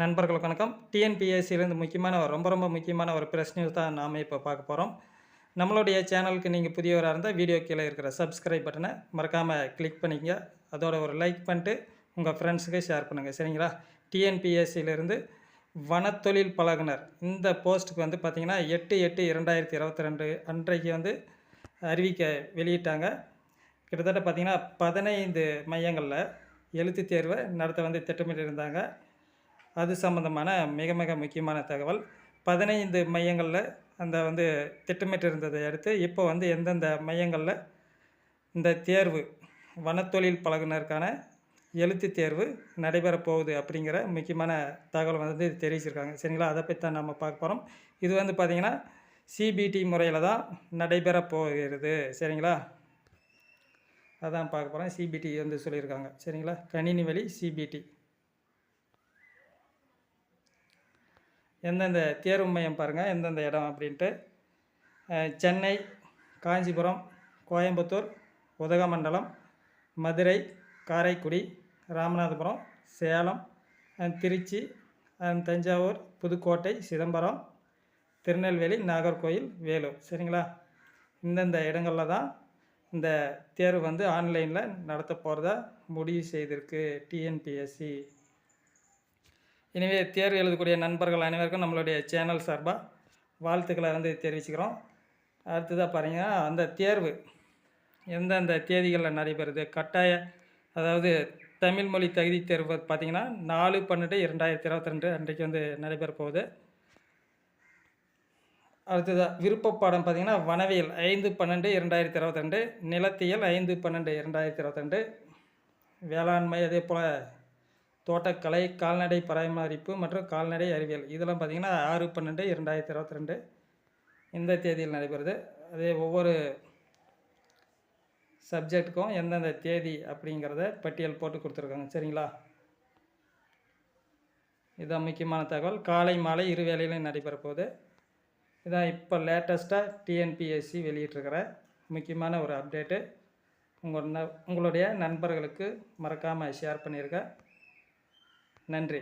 நண்பர்கள் வணக்கம். டிஎன்பிஎஸ்சிலேருந்து முக்கியமான ஒரு ரொம்ப ரொம்ப முக்கியமான ஒரு ப்ரெஸ் நியூஸ் தான் நாம் இப்போ பார்க்க போகிறோம் நம்மளுடைய சேனலுக்கு நீங்கள் புதியவராக இருந்தால் வீடியோ கீழே இருக்கிற சப்ஸ்கிரைப் பட்டனை மறக்காமல் கிளிக் பண்ணிக்கங்க. அதோட ஒரு லைக் பண்ணிட்டு உங்கள் ஃப்ரெண்ட்ஸுக்கு ஷேர் பண்ணுங்கள் சரிங்களா? டிஎன்பிஎஸ்சியிலேருந்து வனத்தொழில் பழகுனர். இந்த போஸ்ட்டுக்கு வந்து பார்த்திங்கன்னா எட்டு எட்டு இரண்டாயிரத்தி இருபத்தி ரெண்டு அன்றைக்கு வந்து அறிவிக்க வெளியிட்டாங்க. கிட்டத்தட்ட பார்த்திங்கன்னா பதினைந்து மையங்களில் எழுத்துத் தேர்வை நடத்த வந்து திட்டமிட்டிருந்தாங்க. அது சம்மந்தமான மிக மிக முக்கியமான தகவல். பதினைந்து மையங்களில் அந்த வந்து திட்டமிட்டிருந்ததை அடுத்து இப்போ வந்து எந்தெந்த மையங்களில் இந்த தேர்வு வனத்தொழில் பழகுனருக்கான எழுத்துத் தேர்வு நடைபெறப்போகுது அப்படிங்கிற முக்கியமான தகவல் வந்து தெரிவிச்சிருக்காங்க. சரிங்களா? அதை பற்றி தான் நம்ம பார்க்க போகிறோம் இது வந்து பார்த்திங்கன்னா சிபிடி முறையில் தான் நடைபெறப் போகிறது. சரிங்களா? அதான் பார்க்க போகிறோம் சிபிடி வந்து சொல்லியிருக்காங்க. சரிங்களா? கணினி வழி சிபிடி எந்தெந்த தேர்வு மையம் பாருங்கள் எந்தெந்த இடம் அப்படின்ட்டு. சென்னை காஞ்சிபுரம் கோயம்புத்தூர் உதகமண்டலம் மதுரை காரைக்குடி ராமநாதபுரம் சேலம் திருச்சி தஞ்சாவூர் புதுக்கோட்டை சிதம்பரம் திருநெல்வேலி நாகர்கோயில் வேலூர். சரிங்களா? இந்தந்த இடங்களில் தான் இந்த தேர்வு வந்து ஆன்லைனில் நடத்த போகிறதா முடிவு செய்திருக்கு டிஎன்பிஎஸ்சி எனவே தேர்வு எழுதக்கூடிய நண்பர்கள் அனைவருக்கும் நம்மளுடைய சேனல் சார்பாக வாழ்த்துக்களை வந்து தெரிவிச்சுக்கிறோம். அடுத்ததாக பாருங்கன்னா அந்த தேர்வு எந்தெந்த தேதிகளில் நடைபெறுது? கட்டாய அதாவது தமிழ் மொழி தகுதி தேர்வு பார்த்திங்கன்னா நாலு பன்னெண்டு இரண்டாயிரத்தி இருபத்தி ரெண்டு அன்றைக்கு வந்து நடைபெற போகுது. அடுத்ததாக விருப்ப பாடம் பார்த்திங்கன்னா வனவியல் ஐந்து பன்னெண்டு இரண்டாயிரத்தி இருபத்தி ரெண்டு நிலத்தியல் ஐந்து பன்னெண்டு இரண்டாயிரத்தி இருபத்தி ரெண்டு வேளாண்மை அதே போல் தோட்டக்கலை கால்நடை பராமரிப்பு மற்றும் கால்நடை அறிவியல். இதெல்லாம் பார்த்திங்கன்னா ஆறு பன்னெண்டு இரண்டாயிரத்தி இருபத்தி ரெண்டு இந்த தேதியில் நடைபெறுது. அதே ஒவ்வொரு சப்ஜெக்ட்டுக்கும் எந்தெந்த தேதி அப்படிங்கிறத பட்டியல் போட்டு கொடுத்துருக்காங்க. சரிங்களா? இதுதான் முக்கியமான தகவல். காலை மாலை இரு வேளையிலும் நடைபெற போகுது. இதான் இப்போ லேட்டஸ்ட்டாக டிஎன்பிஎஸ்சி வெளியிட்டிருக்கிற முக்கியமான ஒரு அப்டேட்டு. உங்கள் ந உங்களுடைய நண்பர்களுக்கு மறக்காமல் ஷேர் பண்ணியிருக்கேன் நன்றி.